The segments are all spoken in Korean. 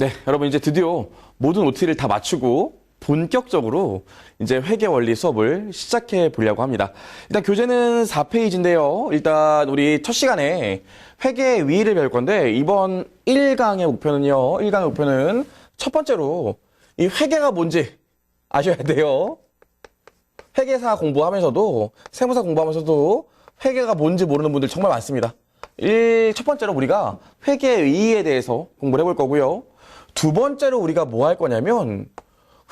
네, 여러분 이제 드디어 모든 OT를 다 마치고 본격적으로 이제 회계 원리 수업을 시작해 보려고 합니다. 일단 교재는 4페이지인데요. 일단 우리 첫 시간에 회계 위를 배울 건데 이번 1강의 목표는요. 1강의 목표는 첫 번째로 이 회계가 뭔지 아셔야 돼요. 회계사 공부하면서도 세무사 공부하면서도 회계가 뭔지 모르는 분들 정말 많습니다. 일, 첫 번째로 우리가 회계의에 대해서 공부를 해볼 거고요. 두 번째로 우리가 뭐 할 거냐면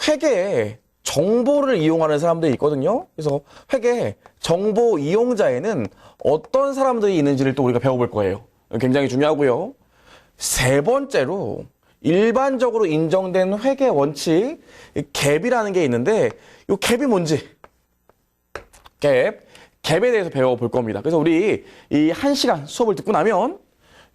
회계에 정보를 이용하는 사람들이 있거든요. 그래서 회계 정보 이용자에는 어떤 사람들이 있는지를 또 우리가 배워볼 거예요. 굉장히 중요하고요. 세 번째로 일반적으로 인정된 회계 원칙 이 갭이라는 게 있는데 이 갭이 뭔지 갭, 갭에 대해서 배워볼 겁니다. 그래서 우리 이 한 시간 수업을 듣고 나면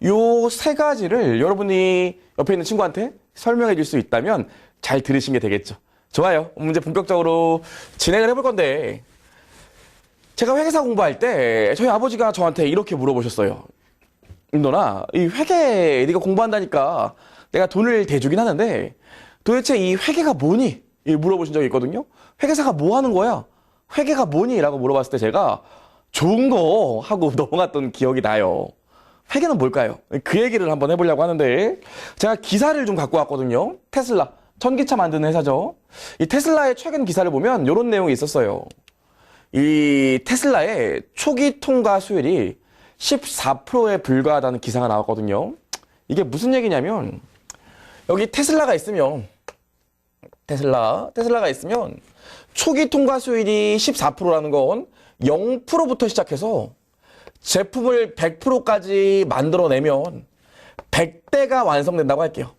요 세 가지를 여러분이 옆에 있는 친구한테 설명해 줄 수 있다면 잘 들으신 게 되겠죠. 좋아요. 문제 본격적으로 진행을 해볼 건데 제가 회계사 공부할 때 저희 아버지가 저한테 이렇게 물어보셨어요. 임도나 이 회계 네가 공부한다니까 내가 돈을 대주긴 하는데 도대체 이 회계가 뭐니? 이 물어보신 적이 있거든요. 회계사가 뭐 하는 거야? 회계가 뭐니? 라고 물어봤을 때 제가 좋은 거 하고 넘어갔던 기억이 나요. 회계는 뭘까요? 그 얘기를 한번 해보려고 하는데 제가 기사를 좀 갖고 왔거든요. 테슬라. 전기차 만드는 회사죠. 이 테슬라의 최근 기사를 보면 이런 내용이 있었어요. 이 테슬라의 초기 통과 수율이 14%에 불과하다는 기사가 나왔거든요. 이게 무슨 얘기냐면 여기 테슬라가 있으면 테슬라 테슬라가 있으면 초기 통과 수율이 14%라는 건 0%부터 시작해서 제품을 100%까지 만들어내면 100대가 완성된다고 할게요.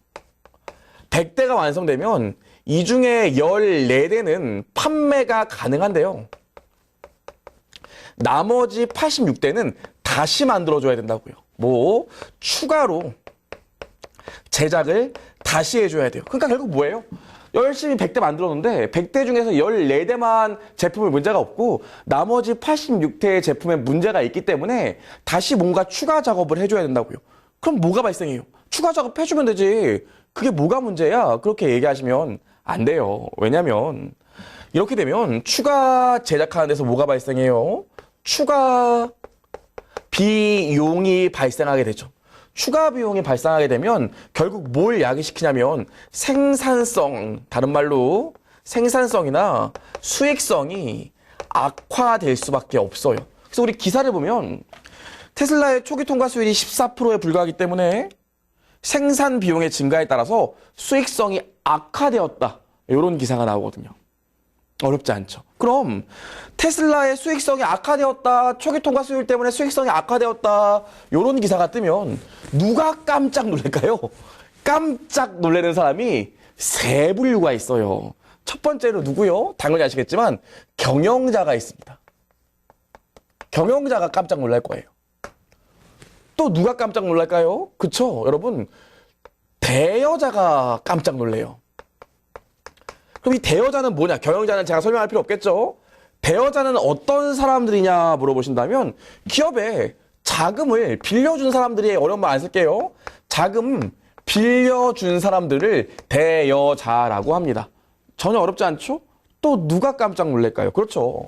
100대가 완성되면 이 중에 14대는 판매가 가능한데요. 나머지 86대는 다시 만들어줘야 된다고요. 뭐, 추가로 제작을 다시 해줘야 돼요. 그러니까 결국 뭐예요? 열심히 100대 만들었는데 100대 중에서 14대만 제품에 문제가 없고 나머지 86대의 제품에 문제가 있기 때문에 다시 뭔가 추가 작업을 해줘야 된다고요. 그럼 뭐가 발생해요? 추가 작업 해주면 되지. 그게 뭐가 문제야? 그렇게 얘기하시면 안 돼요. 왜냐면 이렇게 되면 추가 제작하는 데서 뭐가 발생해요? 추가 비용이 발생하게 되죠. 추가 비용이 발생하게 되면 결국 뭘 야기시키냐면 생산성, 다른 말로 생산성이나 수익성이 악화될 수밖에 없어요. 그래서 우리 기사를 보면 테슬라의 초기 통과 수율이 14%에 불과하기 때문에 생산 비용의 증가에 따라서 수익성이 악화되었다. 이런 기사가 나오거든요. 어렵지 않죠. 그럼 테슬라의 수익성이 악화되었다. 초기 통과 수율 때문에 수익성이 악화되었다. 이런 기사가 뜨면 누가 깜짝 놀랄까요? 깜짝 놀라는 사람이 세 분류가 있어요. 첫 번째로 누구요? 당연히 아시겠지만 경영자가 있습니다. 경영자가 깜짝 놀랄 거예요. 또 누가 깜짝 놀랄까요? 그쵸? 여러분 대여자가 깜짝 놀래요. 그럼 이 대여자는 뭐냐? 경영자는 제가 설명할 필요 없겠죠? 대여자는 어떤 사람들이냐 물어보신다면 기업에 자금을 빌려준 사람들이 어려운 말 안 쓸게요. 자금 빌려준 사람들을 대여자라고 합니다. 전혀 어렵지 않죠? 또 누가 깜짝 놀랄까요? 그렇죠.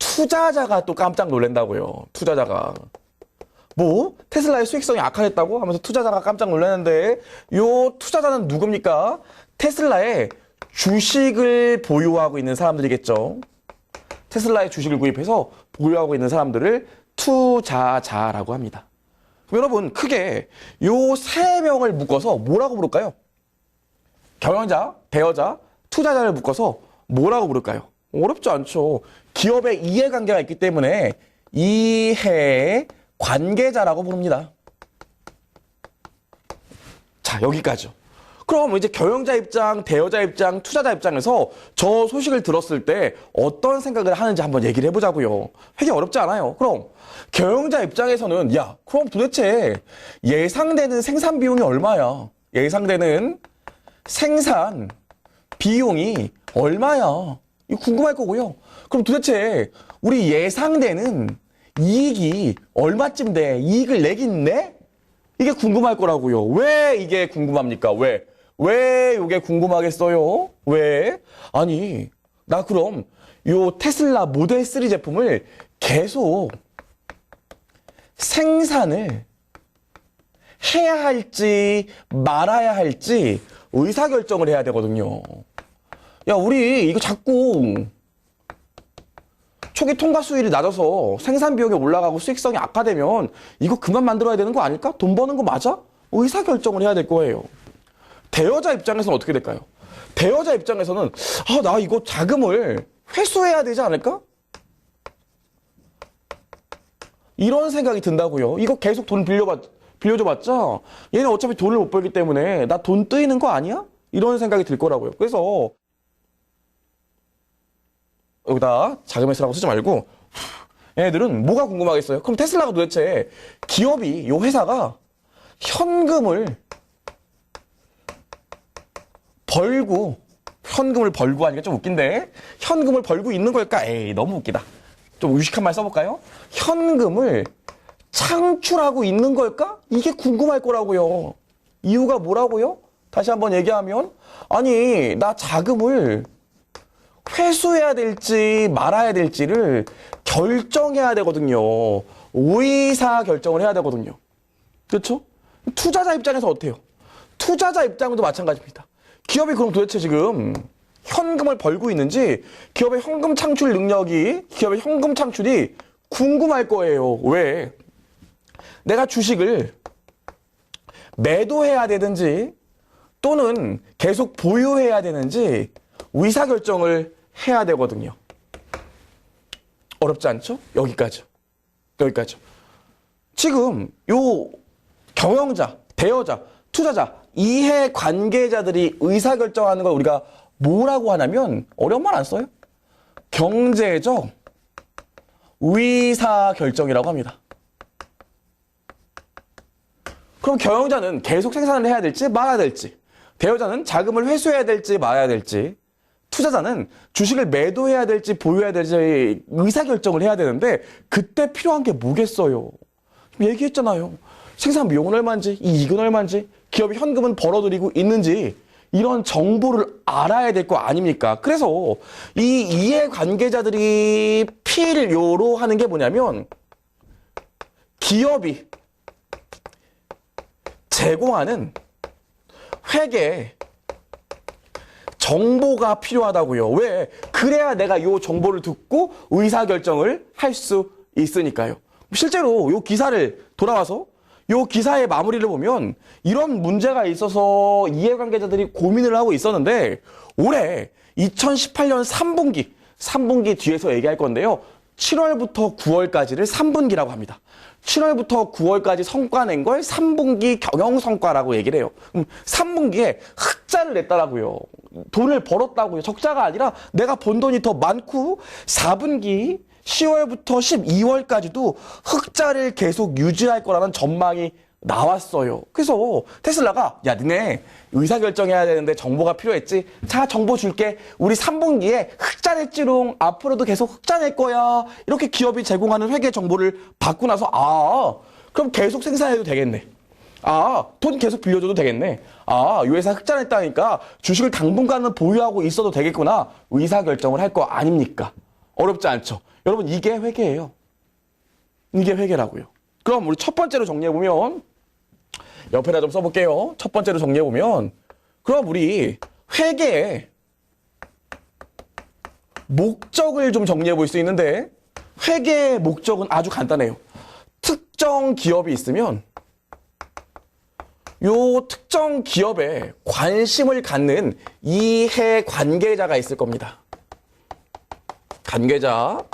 투자자가 또 깜짝 놀란다고요. 투자자가. 뭐 테슬라의 수익성이 악화됐다고 하면서 투자자가 깜짝 놀랐는데 요 투자자는 누굽니까? 테슬라의 주식을 보유하고 있는 사람들이겠죠. 테슬라의 주식을 구입해서 보유하고 있는 사람들을 투자자라고 합니다. 여러분 크게 요 세 명을 묶어서 뭐라고 부를까요? 경영자, 대여자, 투자자를 묶어서 뭐라고 부를까요? 어렵지 않죠. 기업의 이해관계가 있기 때문에 이해 관계자라고 부릅니다. 자, 여기까지요. 그럼 이제 경영자 입장, 대여자 입장, 투자자 입장에서 저 소식을 들었을 때 어떤 생각을 하는지 한번 얘기를 해보자고요. 되게 어렵지 않아요. 그럼 경영자 입장에서는 야, 그럼 도대체 예상되는 생산 비용이 얼마야? 예상되는 생산 비용이 얼마야? 이거 궁금할 거고요. 그럼 도대체 우리 예상되는 이익이 얼마쯤 돼? 이익을 내긴 내? 이게 궁금할 거라고요. 왜 이게 궁금합니까? 왜? 왜 이게 궁금하겠어요? 왜? 아니, 나 그럼 요 테슬라 모델 3 제품을 계속 생산을 해야 할지 말아야 할지 의사결정을 해야 되거든요. 야, 우리 이거 자꾸 초기 통과 수율이 낮아서 생산 비용이 올라가고 수익성이 악화되면 이거 그만 만들어야 되는 거 아닐까? 돈 버는 거 맞아? 의사결정을 해야 될 거예요. 대여자 입장에서는 어떻게 될까요? 대여자 입장에서는 아, 나 이거 자금을 회수해야 되지 않을까? 이런 생각이 든다고요. 이거 계속 돈 빌려봤, 빌려줘봤자 얘는 어차피 돈을 못 벌기 때문에 나 돈 뜨이는 거 아니야? 이런 생각이 들 거라고요. 그래서 여기다 자금을 쓰라고 쓰지 말고 얘네들은 뭐가 궁금하겠어요? 그럼 테슬라가 도대체 기업이 요 회사가 현금을 벌고 현금을 벌고 하니까 좀 웃긴데 현금을 벌고 있는 걸까? 에이 너무 웃기다. 좀 유식한 말 써볼까요? 현금을 창출하고 있는 걸까? 이게 궁금할 거라고요. 이유가 뭐라고요? 다시 한번 얘기하면 아니 나 자금을 회수해야 될지 말아야 될지를 결정해야 되거든요. 의사 결정을 해야 되거든요. 그렇죠? 투자자 입장에서 어때요? 투자자 입장도 마찬가지입니다. 기업이 그럼 도대체 지금 현금을 벌고 있는지 기업의 현금 창출 능력이 기업의 현금 창출이 궁금할 거예요. 왜? 내가 주식을 매도해야 되든지 또는 계속 보유해야 되는지 의사결정을 해야 되거든요. 어렵지 않죠? 여기까지. 여기까지. 지금 요 경영자, 대여자, 투자자, 이해 관계자들이 의사결정하는 걸 우리가 뭐라고 하냐면 어려운 말 안 써요. 경제적 의사결정이라고 합니다. 그럼 경영자는 계속 생산을 해야 될지 말아야 될지, 대여자는 자금을 회수해야 될지 말아야 될지, 투자자는 주식을 매도해야 될지 보유해야 될지 의사결정을 해야 되는데 그때 필요한 게 뭐겠어요? 얘기했잖아요. 생산 비용은 얼마인지, 이익은 얼마인지, 기업이 현금은 벌어들이고 있는지 이런 정보를 알아야 될 거 아닙니까? 그래서 이 이해 관계자들이 필요로 하는 게 뭐냐면 기업이 제공하는 회계 정보가 필요하다고요. 왜? 그래야 내가 이 정보를 듣고 의사결정을 할 수 있으니까요. 실제로 이 기사를 돌아와서 이 기사의 마무리를 보면 이런 문제가 있어서 이해관계자들이 고민을 하고 있었는데 올해 2018년 3분기, 3분기 뒤에서 얘기할 건데요. 7월부터 9월까지를 3분기라고 합니다. 7월부터 9월까지 성과 낸 걸 3분기 경영 성과라고 얘기를 해요. 그럼 3분기에 흑자를 냈다라고요. 돈을 벌었다고요. 적자가 아니라 내가 번 돈이 더 많고 4분기 10월부터 12월까지도 흑자를 계속 유지할 거라는 전망이 나왔어요. 그래서 테슬라가 야 니네 의사결정해야 되는데 정보가 필요했지. 자 정보 줄게. 우리 3분기에 흑자 냈지롱. 앞으로도 계속 흑자 낼 거야. 이렇게 기업이 제공하는 회계 정보를 받고 나서 아 그럼 계속 생산해도 되겠네. 아, 돈 계속 빌려줘도 되겠네. 아, 이 회사 흑자 냈다니까 주식을 당분간은 보유하고 있어도 되겠구나. 의사결정을 할 거 아닙니까? 어렵지 않죠? 여러분, 이게 회계예요. 이게 회계라고요. 그럼 우리 첫 번째로 정리해보면, 옆에다 좀 써볼게요. 첫 번째로 정리해보면, 그럼 우리 회계의 목적을 좀 정리해볼 수 있는데, 회계의 목적은 아주 간단해요. 특정 기업이 있으면, 요 특정 기업에 관심을 갖는 이해 관계자가 있을 겁니다. 관계자,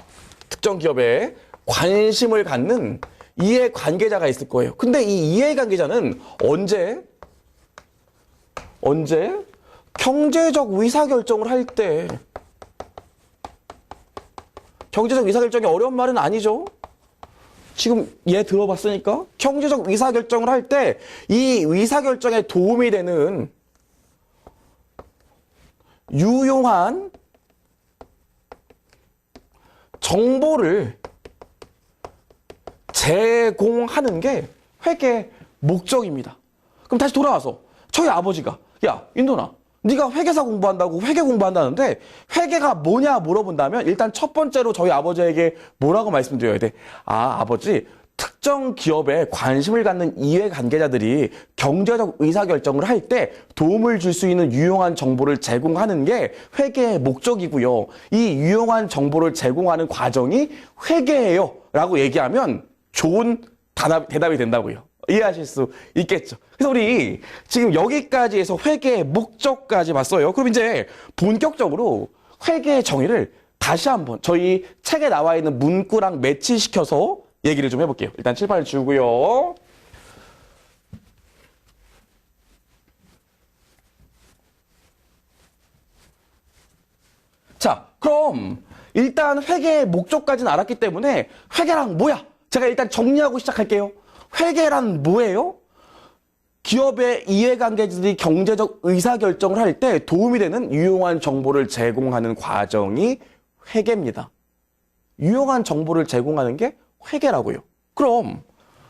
특정 기업에 관심을 갖는 이해 관계자가 있을 거예요. 근데 이 이해 관계자는 언제, 언제 경제적 의사결정을 할 때, 경제적 의사결정이 어려운 말은 아니죠. 지금 얘 들어봤으니까 경제적 의사결정을 할 때 이 의사결정에 도움이 되는 유용한 정보를 제공하는 게 회계 목적입니다. 그럼 다시 돌아와서 저희 아버지가 야, 인도나. 네가 회계사 공부한다고 회계 공부한다는데 회계가 뭐냐 물어본다면 일단 첫 번째로 저희 아버지에게 뭐라고 말씀드려야 돼? 아, 아버지. 특정 기업에 관심을 갖는 이해 관계자들이 경제적 의사결정을 할 때 도움을 줄 수 있는 유용한 정보를 제공하는 게 회계의 목적이고요. 이 유용한 정보를 제공하는 과정이 회계예요. 라고 얘기하면 좋은 단합, 대답이 된다고요. 이해하실 수 있겠죠. 그래서 우리 지금 여기까지 해서 회계의 목적까지 봤어요. 그럼 이제 본격적으로 회계의 정의를 다시 한번 저희 책에 나와 있는 문구랑 매치시켜서 얘기를 좀 해볼게요. 일단 칠판을 지우고요. 자, 그럼 일단 회계의 목적까지는 알았기 때문에 회계란 뭐야? 제가 일단 정리하고 시작할게요. 회계란 뭐예요? 기업의 이해관계자들이 경제적 의사결정을 할 때 도움이 되는 유용한 정보를 제공하는 과정이 회계입니다. 유용한 정보를 제공하는 게 회계라고요. 그럼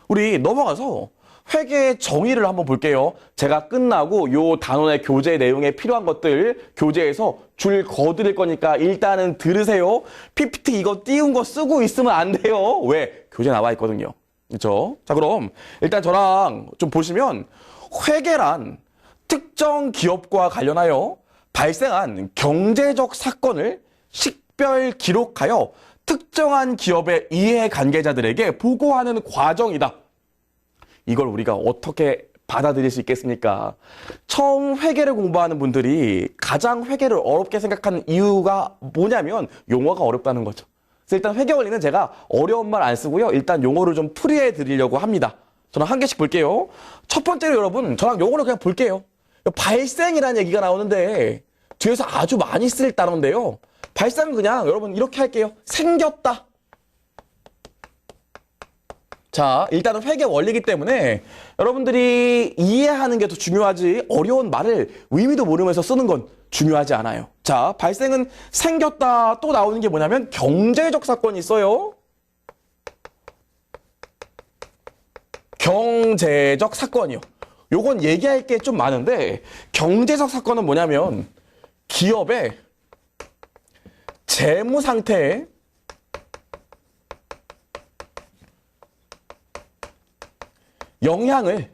우리 넘어가서 회계의 정의를 한번 볼게요. 제가 끝나고 요 단원의 교재 내용에 필요한 것들 교재에서 줄 거드릴 거니까 일단은 들으세요. PPT 이거 띄운 거 쓰고 있으면 안 돼요. 왜? 교재 나와 있거든요. 그렇죠? 자, 그럼 일단 저랑 좀 보시면 회계란 특정 기업과 관련하여 발생한 경제적 사건을 식별 기록하여 특정한 기업의 이해 관계자들에게 보고하는 과정이다. 이걸 우리가 어떻게 받아들일 수 있겠습니까? 처음 회계를 공부하는 분들이 가장 회계를 어렵게 생각하는 이유가 뭐냐면 용어가 어렵다는 거죠. 그래서 일단 회계 원리는 제가 어려운 말 안 쓰고요. 일단 용어를 좀 풀이해 드리려고 합니다. 저는 한 개씩 볼게요. 첫 번째로 여러분, 저랑 용어를 그냥 볼게요. 발생이라는 얘기가 나오는데 뒤에서 아주 많이 쓸 단어인데요. 발생은 그냥 여러분 이렇게 할게요. 생겼다. 자, 일단은 회계 원리이기 때문에 여러분들이 이해하는 게 더 중요하지 어려운 말을 의미도 모르면서 쓰는 건 중요하지 않아요. 자, 발생은 생겼다 또 나오는 게 뭐냐면 경제적 사건이 있어요. 경제적 사건이요. 요건 얘기할 게 좀 많은데 경제적 사건은 뭐냐면 기업의 재무 상태에 영향을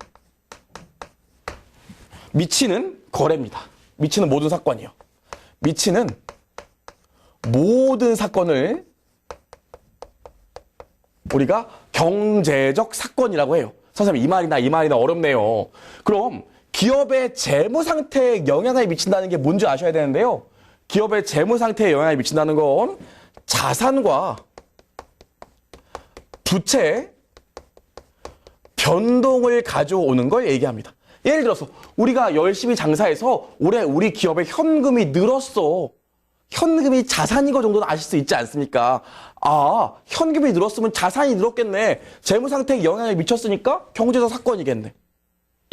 미치는 거래입니다. 미치는 모든 사건이요. 미치는 모든 사건을 우리가 경제적 사건이라고 해요. 선생님, 이 말이나 이 말이나 어렵네요. 그럼 기업의 재무 상태에 영향을 미친다는 게 뭔지 아셔야 되는데요. 기업의 재무 상태에 영향을 미친다는 건 자산과 부채 변동을 가져오는 걸 얘기합니다. 예를 들어서 우리가 열심히 장사해서 올해 우리 기업의 현금이 늘었어. 현금이 자산인 거 정도는 아실 수 있지 않습니까? 아, 현금이 늘었으면 자산이 늘었겠네. 재무 상태에 영향을 미쳤으니까 경제적 사건이겠네.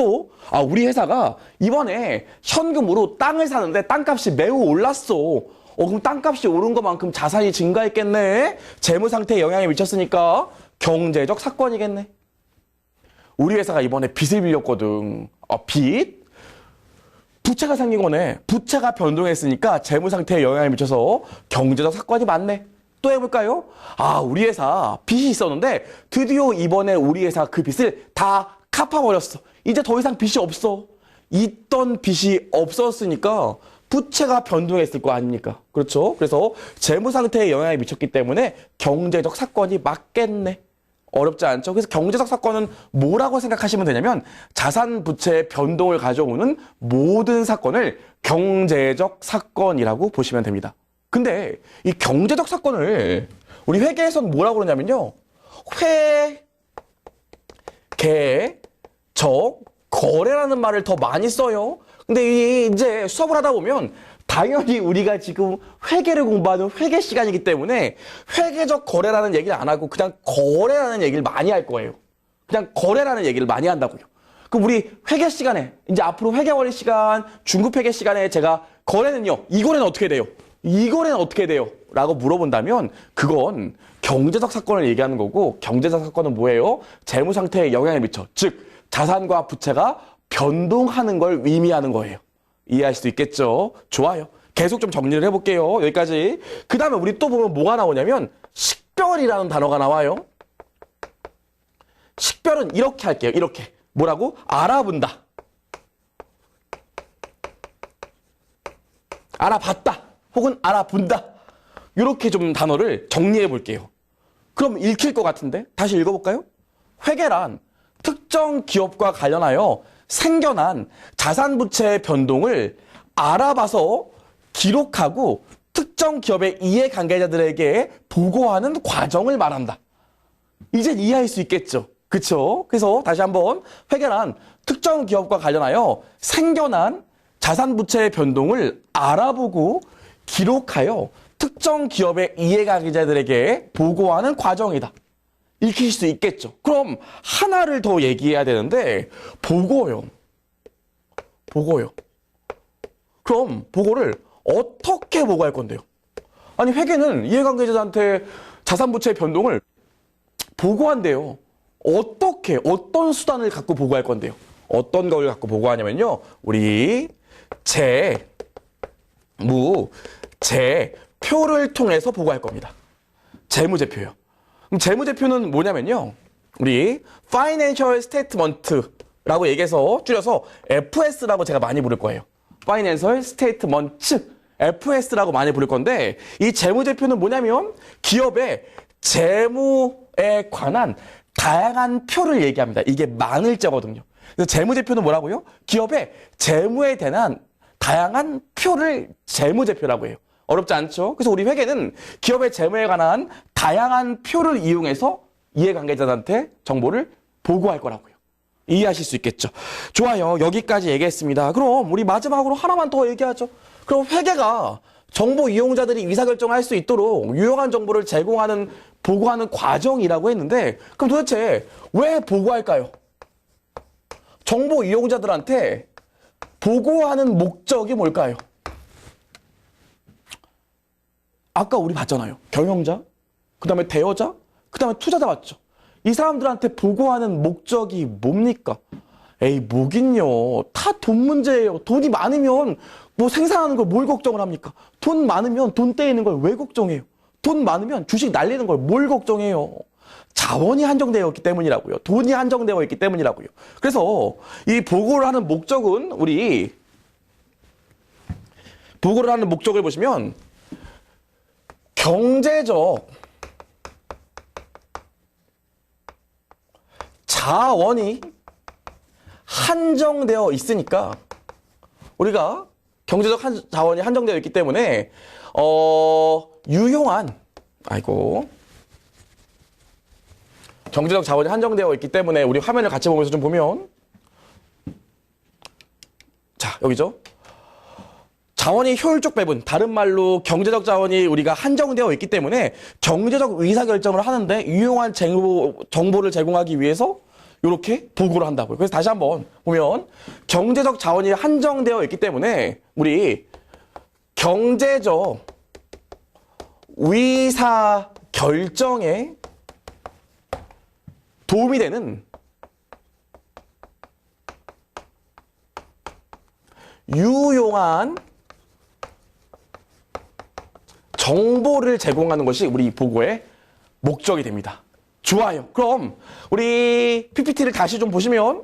또, 아, 우리 회사가 이번에 현금으로 땅을 사는데 땅값이 매우 올랐어. 어, 그럼 땅값이 오른 것만큼 자산이 증가했겠네. 재무 상태에 영향을 미쳤으니까 경제적 사건이겠네. 우리 회사가 이번에 빚을 빌렸거든. 어, 빚? 부채가 생긴 거네. 부채가 변동했으니까 재무 상태에 영향을 미쳐서 경제적 사건이 많네. 또 해볼까요? 아, 우리 회사 빚이 있었는데 드디어 이번에 우리 회사 그 빚을 다 갚아버렸어. 이제 더 이상 빚이 없어. 있던 빚이 없었으니까 부채가 변동했을 거 아닙니까? 그렇죠? 그래서 재무 상태에 영향을 미쳤기 때문에 경제적 사건이 맞겠네. 어렵지 않죠? 그래서 경제적 사건은 뭐라고 생각하시면 되냐면 자산 부채의 변동을 가져오는 모든 사건을 경제적 사건이라고 보시면 됩니다. 근데 이 경제적 사건을 우리 회계에서는 뭐라고 그러냐면요. 회, 계, 적, 거래라는 말을 더 많이 써요. 근데 이 이제 수업을 하다 보면 당연히 우리가 지금 회계를 공부하는 회계 시간이기 때문에 회계적 거래라는 얘기를 안 하고 그냥 거래라는 얘기를 많이 할 거예요. 그냥 거래라는 얘기를 많이 한다고요. 그럼 우리 회계 시간에 이제 앞으로 회계 원리 시간, 중급 회계 시간에 제가 거래는요. 이 거래는 어떻게 돼요? 이 거래는 어떻게 돼요? 라고 물어본다면 그건 경제적 사건을 얘기하는 거고 경제적 사건은 뭐예요? 재무 상태에 영향을 미쳐. 즉 자산과 부채가 변동하는 걸 의미하는 거예요. 이해할 수 있겠죠? 좋아요. 계속 좀 정리를 해볼게요. 여기까지. 그 다음에 우리 또 보면 뭐가 나오냐면 식별이라는 단어가 나와요. 식별은 이렇게 할게요. 이렇게. 뭐라고? 알아본다. 알아봤다. 혹은 알아본다. 이렇게 좀 단어를 정리해 볼게요. 그럼 읽힐 것 같은데? 다시 읽어볼까요? 회계란 특정 기업과 관련하여 생겨난 자산 부채의 변동을 알아봐서 기록하고 특정 기업의 이해 관계자들에게 보고하는 과정을 말한다. 이제 이해할 수 있겠죠. 그쵸? 그래서 다시 한번 회계란 특정 기업과 관련하여 생겨난 자산 부채의 변동을 알아보고 기록하여 특정 기업의 이해 관계자들에게 보고하는 과정이다. 읽힐 수 있겠죠. 그럼 하나를 더 얘기해야 되는데 보고요. 보고요. 그럼 보고를 어떻게 보고할 건데요? 아니 회계는 이해관계자들한테 자산 부채의 변동을 보고한대요. 어떻게 어떤 수단을 갖고 보고할 건데요? 어떤 걸 갖고 보고하냐면요. 우리 재, 무, 재, 표를 통해서 보고할 겁니다. 재무제표요. 재무제표는 뭐냐면요. 우리 Financial Statement라고 얘기해서 줄여서 FS라고 제가 많이 부를 거예요. Financial Statement, FS라고 많이 부를 건데 이 재무제표는 뭐냐면 기업의 재무에 관한 다양한 표를 얘기합니다. 이게 만을자거든요. 그래서 재무제표는 뭐라고요? 기업의 재무에 대한 다양한 표를 재무제표라고 해요. 어렵지 않죠? 그래서 우리 회계는 기업의 재무에 관한 다양한 표를 이용해서 이해관계자들한테 정보를 보고할 거라고요. 이해하실 수 있겠죠? 좋아요. 여기까지 얘기했습니다. 그럼 우리 마지막으로 하나만 더 얘기하죠. 그럼 회계가 정보 이용자들이 의사결정할 수 있도록 유용한 정보를 제공하는 보고하는 과정이라고 했는데 그럼 도대체 왜 보고할까요? 정보 이용자들한테 보고하는 목적이 뭘까요? 아까 우리 봤잖아요. 경영자, 그 다음에 대여자, 그 다음에 투자자 맞죠? 이 사람들한테 보고하는 목적이 뭡니까? 에이, 뭐긴요. 다 돈 문제예요. 돈이 많으면 뭐 생산하는 걸 뭘 걱정을 합니까? 돈 많으면 돈 떼이는 걸 왜 걱정해요? 돈 많으면 주식 날리는 걸 뭘 걱정해요? 자원이 한정되어 있기 때문이라고요. 돈이 한정되어 있기 때문이라고요. 그래서 이 보고를 하는 목적은 우리 보고를 하는 목적을 보시면 경제적 자원이 한정되어 있으니까 우리가 경제적 한- 자원이 한정되어 있기 때문에 어 유용한 아이고 경제적 자원이 한정되어 있기 때문에 우리 화면을 같이 보면서 좀 보면. 자 여기죠 자원이 효율적 배분, 다른 말로 경제적 자원이 우리가 한정되어 있기 때문에 경제적 의사결정을 하는데 유용한 정보, 정보를 제공하기 위해서 이렇게 보고를 한다고요. 그래서 다시 한번 보면 경제적 자원이 한정되어 있기 때문에 우리 경제적 의사 결정에 도움이 되는 유용한 정보를 제공하는 것이 우리 보고의 목적이 됩니다. 좋아요. 그럼 우리 PPT를 다시 좀 보시면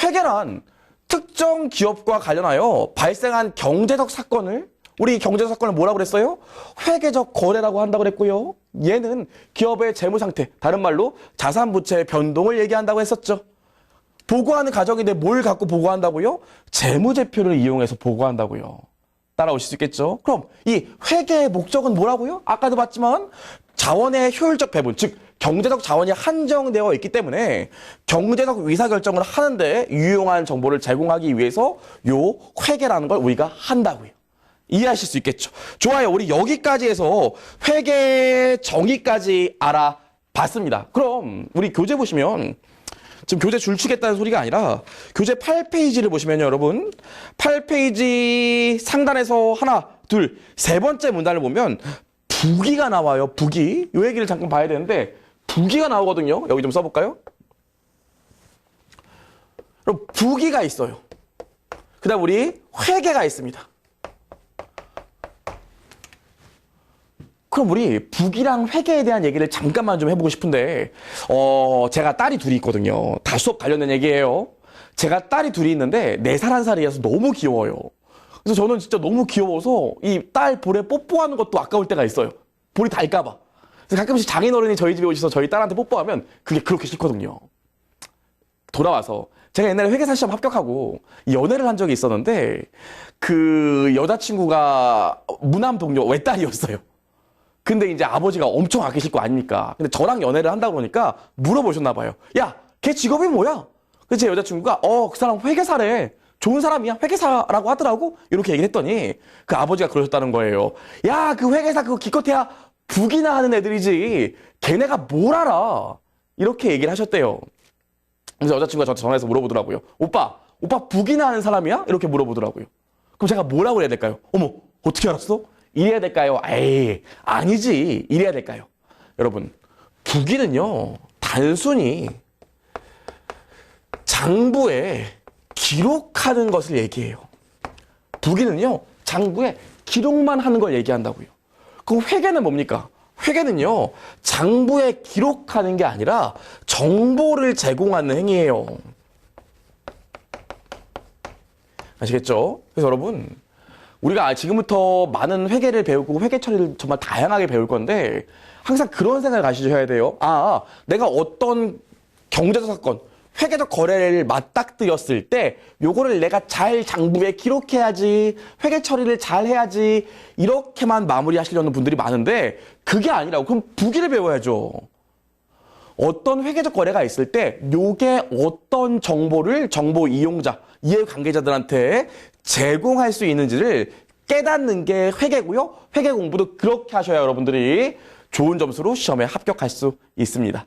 회계란 특정 기업과 관련하여 발생한 경제적 사건을 우리 경제적 사건을 뭐라고 그랬어요? 회계적 거래라고 한다고 그랬고요. 얘는 기업의 재무 상태, 다른 말로 자산 부채의 변동을 얘기한다고 했었죠. 보고하는 과정인데 뭘 갖고 보고한다고요? 재무제표를 이용해서 보고한다고요. 따라오실 수 있겠죠? 그럼 이 회계의 목적은 뭐라고요? 아까도 봤지만 자원의 효율적 배분, 즉 경제적 자원이 한정되어 있기 때문에 경제적 의사결정을 하는데 유용한 정보를 제공하기 위해서 요 회계라는 걸 우리가 한다고요. 이해하실 수 있겠죠? 좋아요. 우리 여기까지 해서 회계 정의까지 알아봤습니다. 그럼 우리 교재 보시면 지금 교재 줄치겠다는 소리가 아니라 교재 8페이지를 보시면요, 여러분. 8페이지 상단에서 하나, 둘, 세 번째 문단을 보면 부기가 나와요. 부기. 이 얘기를 잠깐 봐야 되는데 부기가 나오거든요. 여기 좀 써볼까요? 그럼 부기가 있어요. 그 다음 우리 회계가 있습니다. 그럼 우리 북이랑 회계에 대한 얘기를 잠깐만 좀 해보고 싶은데, 어, 제가 딸이 둘이 있거든요. 다 수업 관련된 얘기예요. 제가 딸이 둘이 있는데, 네 살 한 살이어서 너무 귀여워요. 그래서 저는 진짜 너무 귀여워서 이 딸 볼에 뽀뽀하는 것도 아까울 때가 있어요. 볼이 닳을까봐. 그래서 가끔씩 장인어른이 저희 집에 오셔서 저희 딸한테 뽀뽀하면 그게 그렇게 싫거든요. 돌아와서 제가 옛날에 회계사 시험 합격하고 연애를 한 적이 있었는데 그 여자친구가 무남 동료 외딸이었어요. 근데 이제 아버지가 엄청 아끼실 거 아닙니까? 근데 저랑 연애를 한다 그러니까 물어보셨나 봐요. 야, 걔 직업이 뭐야? 그래서 제 여자친구가 어, 그 사람 회계사래. 좋은 사람이야. 회계사라고 하더라고. 이렇게 얘기를 했더니 그 아버지가 그러셨다는 거예요. 야, 그 회계사 그거 기껏해야 북이나 하는 애들이지. 걔네가 뭘 알아? 이렇게 얘기를 하셨대요. 그래서 여자친구가 저한테 전화해서 물어보더라고요. 오빠, 오빠 북이나 하는 사람이야? 이렇게 물어보더라고요. 그럼 제가 뭐라고 해야 될까요? 어머, 어떻게 알았어? 이래야 될까요? 에이, 아니지. 이래야 될까요? 여러분, 북이는요, 단순히 장부에 기록하는 것을 얘기해요. 북이는요, 장부에 기록만 하는 걸 얘기한다고요. 그럼 회계는 뭡니까? 회계는요, 장부에 기록하는 게 아니라 정보를 제공하는 행위예요. 아시겠죠? 그래서 여러분, 우리가 지금부터 많은 회계를 배우고 회계 처리를 정말 다양하게 배울 건데 항상 그런 생각을 가지셔야 돼요. 아, 내가 어떤 경제적 사건, 회계적 거래를 맞닥뜨렸을 때 요거를 내가 잘 장부에 기록해야지 회계 처리를 잘 해야지 이렇게만 마무리하시려는 분들이 많은데 그게 아니라고 그럼 부기를 배워야죠. 어떤 회계적 거래가 있을 때 요게 어떤 정보를 정보 이용자, 이해 관계자들한테 제공할 수 있는지를 깨닫는 게 회계고요. 회계 공부도 그렇게 하셔야 여러분들이 좋은 점수로 시험에 합격할 수 있습니다.